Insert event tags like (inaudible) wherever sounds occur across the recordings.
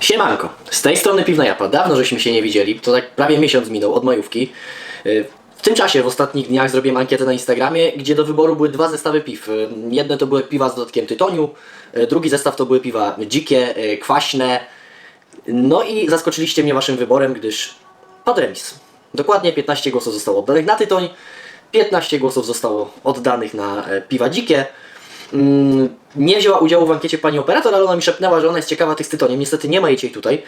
Siemanko, z tej strony Piwna Japa. Dawno żeśmy się nie widzieli, to tak prawie miesiąc minął od majówki. Yy, W tym czasie, w ostatnich dniach zrobiłem ankietę na Instagramie, gdzie do wyboru były dwa zestawy piw. Yy, Jedne to były piwa z dodatkiem tytoniu, yy, drugi zestaw to były piwa dzikie, kwaśne. No i zaskoczyliście mnie waszym wyborem, gdyż padł remis. Dokładnie 15 głosów zostało oddanych na tytoń, 15 głosów zostało oddanych na e, piwa dzikie. Mm, Nie wzięła udziału w ankiecie pani operator, ale ona mi szepnęła, że ona jest ciekawa tych tytoniem. Niestety nie ma jej dzisiaj tutaj.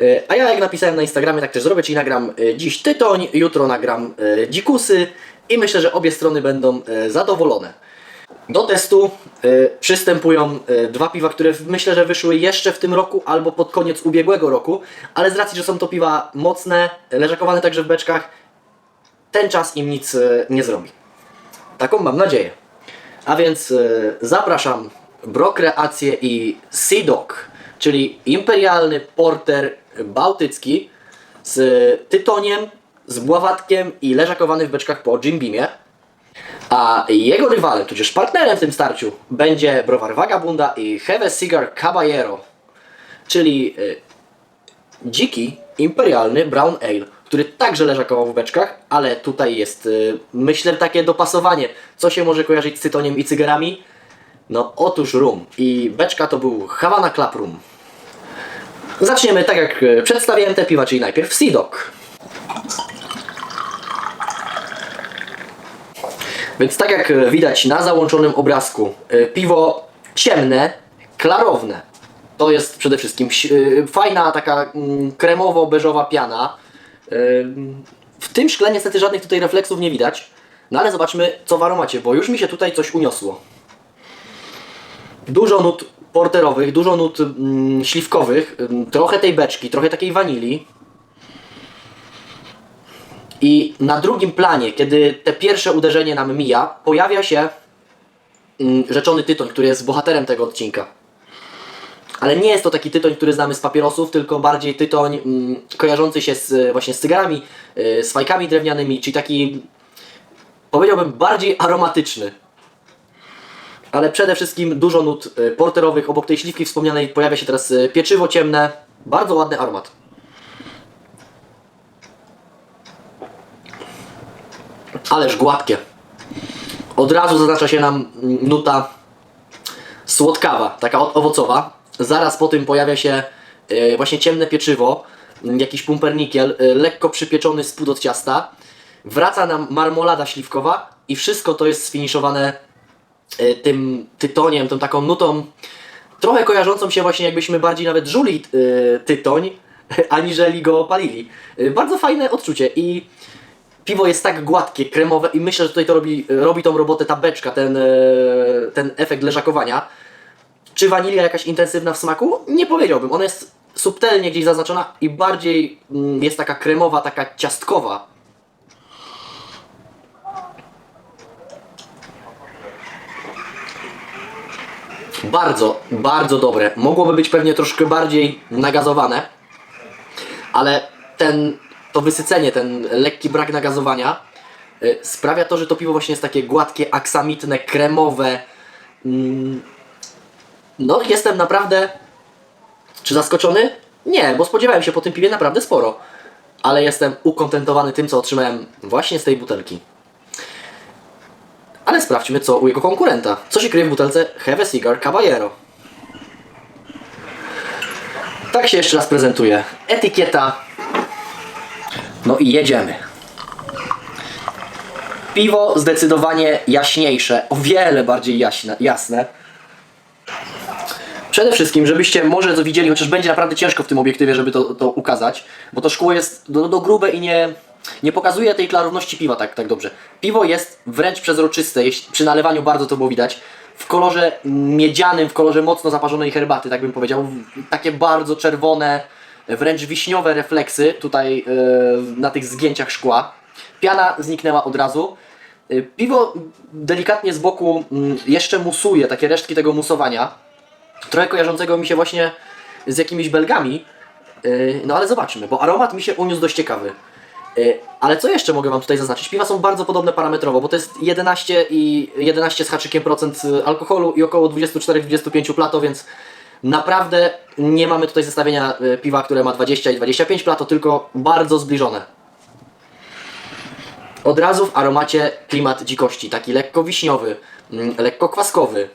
E, A ja jak napisałem na Instagramie, tak też zrobię, czyli nagram e, dziś tytoń, jutro nagram e, dzikusy i myślę, że obie strony będą zadowolone. Do testu przystępują dwa piwa, które myślę, że wyszły jeszcze w tym roku albo pod koniec ubiegłego roku, ale z racji, że są to piwa mocne, leżakowane także w beczkach, ten czas im nic nie zrobi. Taką mam nadzieję. A więc e, zapraszam Brok Kreację i Sea Dog, czyli imperialny porter bałtycki z tytoniem, z bławatkiem i leżakowany w beczkach po Jim Beamie. A jego rywalem, tudzież partnerem w tym starciu będzie browar Vagabunda i Have a Cigar Caballero, czyli y, dziki, imperialny brown ale, który także leżakował w beczkach, ale tutaj jest, y, myślę, takie dopasowanie, co się może kojarzyć z tytoniem i cygarami. No otóż rum i beczka to był Havana Club Rum. Zaczniemy tak jak y, przedstawiłem te piwa, czyli najpierw Sea Dog. Więc tak jak e, widać na załączonym obrazku, piwo ciemne, klarowne. To jest przede wszystkim fajna taka mm, kremowo-beżowa piana. W tym szkle niestety żadnych tutaj refleksów nie widać. No ale zobaczmy co w aromacie, bo już mi się tutaj coś uniosło. Dużo nut porterowych, dużo nut mm, śliwkowych, trochę tej beczki, trochę takiej wanilii. I na drugim planie, kiedy te pierwsze uderzenie nam mija, pojawia się mm, rzeczony tytoń, który jest bohaterem tego odcinka. Ale nie jest to taki tytoń, który znamy z papierosów, tylko bardziej tytoń mm, kojarzący się z, właśnie z cygarami, y, z fajkami drewnianymi, czyli taki powiedziałbym bardziej aromatyczny. Ale przede wszystkim dużo nut y, porterowych. Obok tej śliwki wspomnianej pojawia się teraz y, pieczywo ciemne. Bardzo ładny aromat. Ależ gładkie. Od razu zaznacza się nam mm, nuta słodkawa, taka owocowa. Zaraz po tym pojawia się e, właśnie ciemne pieczywo, jakiś pumpernikiel, e, lekko przypieczony spód od ciasta. Wraca nam marmolada śliwkowa i wszystko to jest sfiniszowane e, tym tytoniem, tą taką nutą, trochę kojarzącą się właśnie jakbyśmy bardziej nawet żuli tytoń, (laughs) aniżeli go palili. Bardzo fajne odczucie i piwo jest tak gładkie, kremowe i myślę, że tutaj to robi, robi tą robotę ta beczka, ten, ten efekt leżakowania. Czy wanilia jakaś intensywna w smaku? Nie powiedziałbym. Ona jest subtelnie gdzieś zaznaczona i bardziej mm, jest taka kremowa, taka ciastkowa. Bardzo, bardzo dobre. Mogłoby być pewnie troszkę bardziej nagazowane, ale ten, to wysycenie, ten lekki brak nagazowania y, sprawia to, że to piwo właśnie jest takie gładkie, aksamitne, kremowe. Mm, No, jestem naprawdę. Czy zaskoczony? Nie, bo spodziewałem się po tym piwie naprawdę sporo. Ale jestem ukontentowany tym, co otrzymałem właśnie z tej butelki. Ale sprawdźmy, co u jego konkurenta. Co się kryje w butelce Have a Cigar Caballero. Tak się jeszcze raz prezentuje. Etykieta. No i jedziemy. Piwo zdecydowanie jaśniejsze, o wiele bardziej jaśne, jasne. Przede wszystkim, żebyście może to widzieli, chociaż będzie naprawdę ciężko w tym obiektywie, żeby to, to ukazać, bo to szkło jest do, do grube i nie, nie pokazuje tej klarowności piwa tak, tak dobrze. Piwo jest wręcz przezroczyste, jeśli, przy nalewaniu bardzo to było widać. W kolorze miedzianym, w kolorze mocno zaparzonej herbaty, tak bym powiedział. Takie bardzo czerwone, wręcz wiśniowe refleksy tutaj e, na tych zgięciach szkła. Piana zniknęła od razu. E, Piwo delikatnie z boku mm, jeszcze musuje, takie resztki tego musowania trochę kojarzącego mi się właśnie z jakimiś belgami. Yy, No ale zobaczmy, bo aromat mi się uniósł dość ciekawy. Yy, Ale co jeszcze mogę Wam tutaj zaznaczyć? Piwa są bardzo podobne parametrowo, bo to jest 11 i 11 z haczykiem procent alkoholu i około 24-25 plato, więc Naprawdę nie mamy tutaj zestawienia piwa, które ma 20 i 25 lat, to tylko bardzo zbliżone. Od razu w aromacie klimat dzikości, taki lekko wiśniowy, mm, lekko kwaskowy.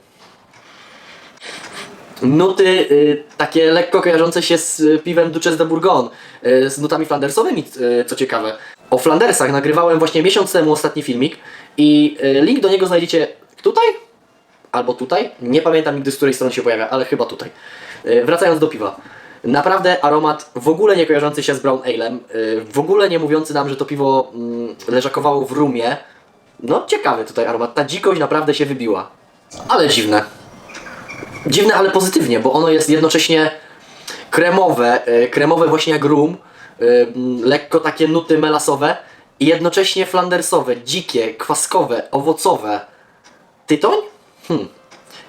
Nuty y, takie lekko kojarzące się z y, piwem Duchess de Bourgogne, y, z nutami flandersowymi, co ciekawe. O Flandersach nagrywałem właśnie miesiąc temu ostatni filmik i link do niego znajdziecie tutaj albo tutaj. Nie pamiętam nigdy z której strony się pojawia, ale chyba tutaj. Wracając do piwa. Naprawdę aromat w ogóle nie kojarzący się z Brown Alem, y, w ogóle nie mówiący nam, że to piwo mm, leżakowało w rumie. No ciekawy tutaj aromat, ta dzikość naprawdę się wybiła. Ale dziwne. Dziwne, ale pozytywnie, bo ono jest jednocześnie kremowe, y, kremowe właśnie jak rum, mm, lekko takie nuty melasowe i jednocześnie flandersowe, dzikie, kwaskowe, owocowe. Tytoń? Hmm.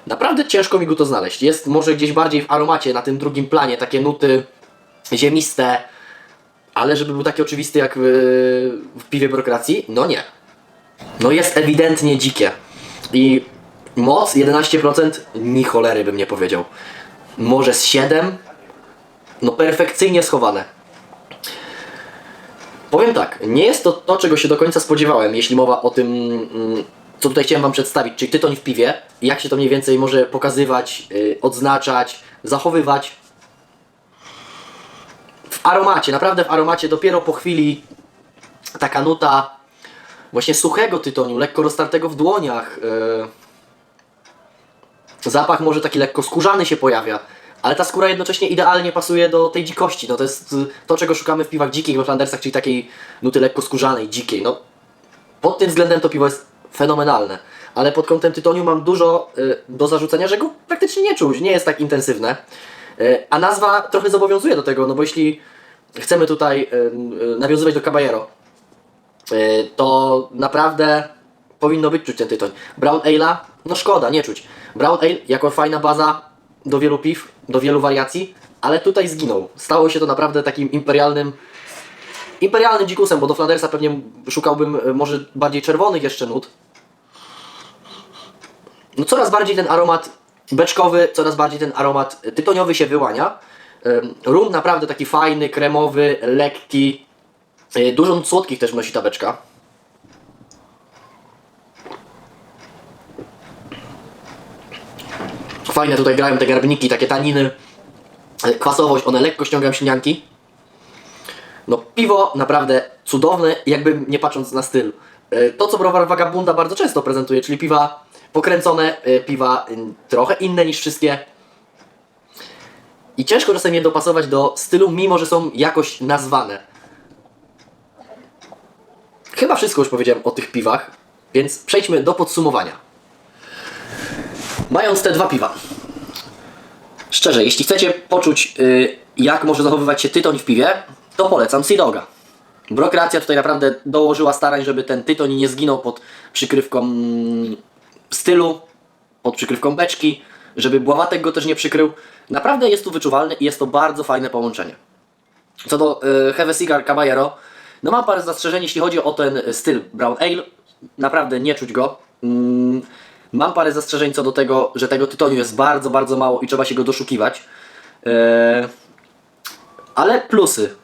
Naprawdę ciężko mi go to znaleźć. Jest może gdzieś bardziej w aromacie, na tym drugim planie, takie nuty ziemiste, ale żeby był taki oczywisty jak w, w piwie biurokracji? No nie. No jest ewidentnie dzikie. I moc 11% ni cholery bym nie powiedział. Może z 7? No perfekcyjnie schowane. Powiem tak, nie jest to to, czego się do końca spodziewałem, jeśli mowa o tym, mm, co tutaj chciałem Wam przedstawić, czyli tytoń w piwie, jak się to mniej więcej może pokazywać, yy, odznaczać, zachowywać. W aromacie, naprawdę w aromacie, dopiero po chwili taka nuta właśnie suchego tytoniu, lekko roztartego w dłoniach. Yy. Zapach może taki lekko skórzany się pojawia, ale ta skóra jednocześnie idealnie pasuje do tej dzikości. No to jest y, to, czego szukamy w piwach dzikich, w Flandersach, czyli takiej nuty lekko skórzanej, dzikiej. No, pod tym względem to piwo jest fenomenalne. Ale pod kątem tytoniu mam dużo y, do zarzucenia, że go praktycznie nie czuć, nie jest tak intensywne. Y, a nazwa trochę zobowiązuje do tego, no bo jeśli chcemy tutaj y, y, nawiązywać do Caballero, y, to naprawdę powinno być czuć ten tytoń. Brown Ale'a, no szkoda, nie czuć. Brown Ale jako fajna baza do wielu piw, do wielu wariacji, ale tutaj zginął. Stało się to naprawdę takim imperialnym imperialnym dzikusem, bo do Flandersa pewnie szukałbym y, może bardziej czerwonych jeszcze nut. No coraz bardziej ten aromat beczkowy, coraz bardziej ten aromat tytoniowy się wyłania. Rum naprawdę taki fajny, kremowy, lekki. Y, Dużo słodkich też wnosi ta beczka. Fajne tutaj grają te garbniki, takie taniny, kwasowość, one lekko ściągają ślinianki. No piwo naprawdę cudowne, jakby nie patrząc na styl. E, To, co browar Vagabunda bardzo często prezentuje, czyli piwa pokręcone, e, piwa y, trochę inne niż wszystkie. I ciężko czasem je dopasować do stylu, mimo że są jakoś nazwane. Chyba wszystko już powiedziałem o tych piwach, więc przejdźmy do podsumowania. Mając te dwa piwa, Szczerze, jeśli chcecie poczuć, y, jak może zachowywać się tytoń w piwie, to polecam Sea Doga. Brokracja tutaj naprawdę dołożyła starań, żeby ten tytoń nie zginął pod przykrywką mm, stylu, pod przykrywką beczki, żeby Bławatek go też nie przykrył. Naprawdę jest tu wyczuwalny i jest to bardzo fajne połączenie. Co do y, Cigar Caballero, no mam parę zastrzeżeń, jeśli chodzi o ten styl Brown Ale. Naprawdę nie czuć go. Mm, mam parę zastrzeżeń co do tego, że tego tytoniu jest bardzo, bardzo mało i trzeba się go doszukiwać. E, ale plusy.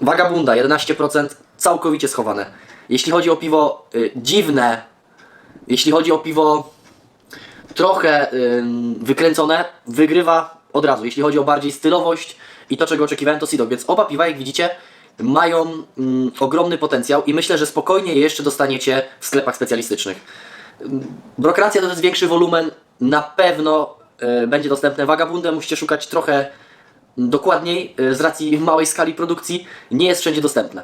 Vagabunda 11% całkowicie schowane. Jeśli chodzi o piwo y, dziwne, jeśli chodzi o piwo trochę ym, wykręcone, wygrywa od razu. Jeśli chodzi o bardziej stylowość i to, czego oczekiwałem, to Sidok. Więc oba piwa, jak widzicie, mają ym, ogromny potencjał i myślę, że spokojnie je jeszcze dostaniecie w sklepach specjalistycznych. Ym, Brokracja to jest większy wolumen, na pewno y, będzie dostępne. Vagabundę musicie szukać trochę dokładniej y, z racji małej skali produkcji. Nie jest wszędzie dostępne.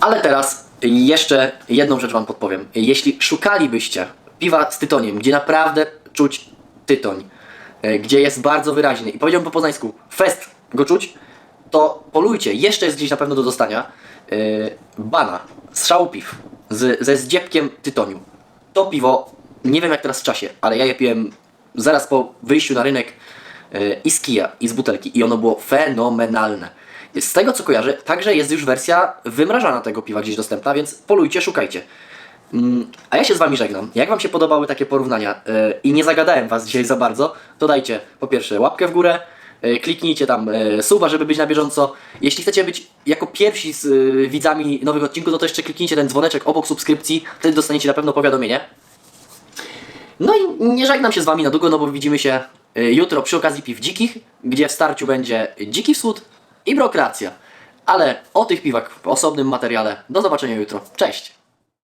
Ale teraz jeszcze jedną rzecz Wam podpowiem. Jeśli szukalibyście piwa z tytoniem, gdzie naprawdę czuć tytoń, e, gdzie jest bardzo wyraźny i powiedziałbym po poznańsku, fest go czuć, to polujcie, jeszcze jest gdzieś na pewno do dostania, e, bana, strzał piw z, ze zdziepkiem tytoniu. To piwo, nie wiem jak teraz w czasie, ale ja je piłem zaraz po wyjściu na rynek e, i z kija, i z butelki i ono było fenomenalne. Z tego co kojarzę, także jest już wersja wymrażana tego piwa gdzieś dostępna, więc polujcie, szukajcie. Mm, A ja się z Wami żegnam. Jak Wam się podobały takie porównania yy, i nie zagadałem Was dzisiaj za bardzo, to dajcie po pierwsze łapkę w górę, kliknijcie tam yy, suba, żeby być na bieżąco. Jeśli chcecie być jako pierwsi z yy, widzami nowych odcinków, no to jeszcze kliknijcie ten dzwoneczek obok subskrypcji, wtedy dostaniecie na pewno powiadomienie. No i nie żegnam się z Wami na długo, no bo widzimy się jutro przy okazji piw dzikich, gdzie w starciu będzie Dziki Wschód i Brokracja. Ale o tych piwach w osobnym materiale. Do zobaczenia jutro. Cześć!